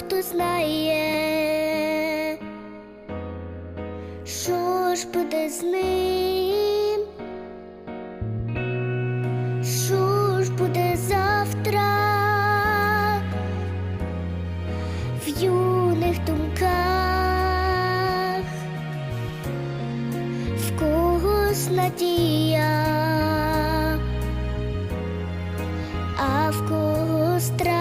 Хто знає, що ж буде з ним, що ж буде завтра в юних думках, в когось надія, а в кого страх.